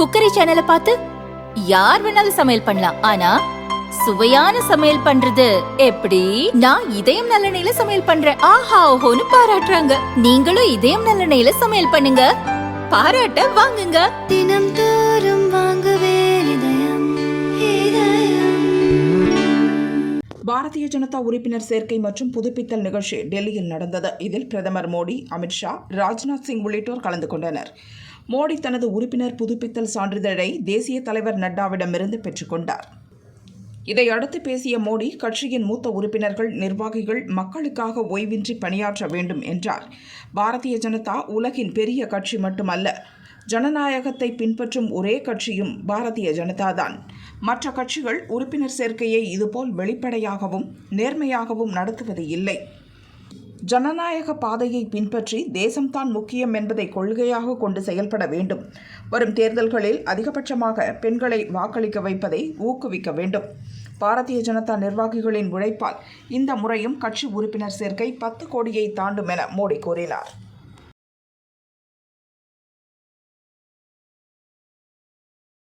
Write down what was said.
Cookery சேனலை பார்த்து யார் வேணாலும் சமையல் பண்ணலாம். ஆனா சுவையான சமையல் பண்றது எப்படி? நான் இதயம் நல்லெண்ணெயில சமையல் பண்றேன். ஆஹா ஓஹோன்னு பாராட்டுறாங்க. நீங்களும் இதயம் நல்லெண்ணெயில சமையல் பண்ணுங்க. பாராட்ட வாங்குங்க. தினம் தோறும் வாங்குவே இதயம் இதயம். பாரதிய ஜனதா உறுப்பினர் சேர்க்கை மற்றும் புதுப்பித்தல் நிகழ்ச்சி டெல்லியில் நடந்தது. இதில் பிரதமர் மோடி அமித்ஷா ராஜ்நாத் சிங் உள்ளிட்டோர் கலந்து கொண்டனர். மோடி தனது உறுப்பினர் புதுப்பித்தல் சான்றிதழை தேசிய தலைவர் நட்டாவிடமிருந்து பெற்றுக்கொண்டார் இதையடுத்து பேசிய மோடி கட்சியின் மூத்த உறுப்பினர்கள் நிர்வாகிகள் மக்களுக்காக ஓய்வின்றி பணியாற்ற வேண்டும் என்றார். பாரதிய ஜனதா உலகின் பெரிய கட்சி மட்டுமல்ல ஜனநாயகத்தை பின்பற்றும் ஒரே கட்சியும் பாரதிய ஜனதாதான். மற்ற கட்சிகள் உறுப்பினர் சேர்க்கையை இதுபோல் வெளிப்படையாகவும் நேர்மையாகவும் நடத்துவது இல்லை ஜனநாயக பாதையை பின்பற்றி தேசம்தான் முக்கியம் என்பதை கொள்கையாக கொண்டு செயல்பட வேண்டும். வரும் தேர்தல்களில் அதிகபட்சமாக பெண்களை வாக்களிக்க வைப்பதை ஊக்குவிக்க வேண்டும். பாரதிய ஜனதா நிர்வாகிகளின் உழைப்பால் இந்த முறையும் கட்சி உறுப்பினர் சேர்க்கை பத்து கோடியை தாண்டும் என மோடி கூறினார்.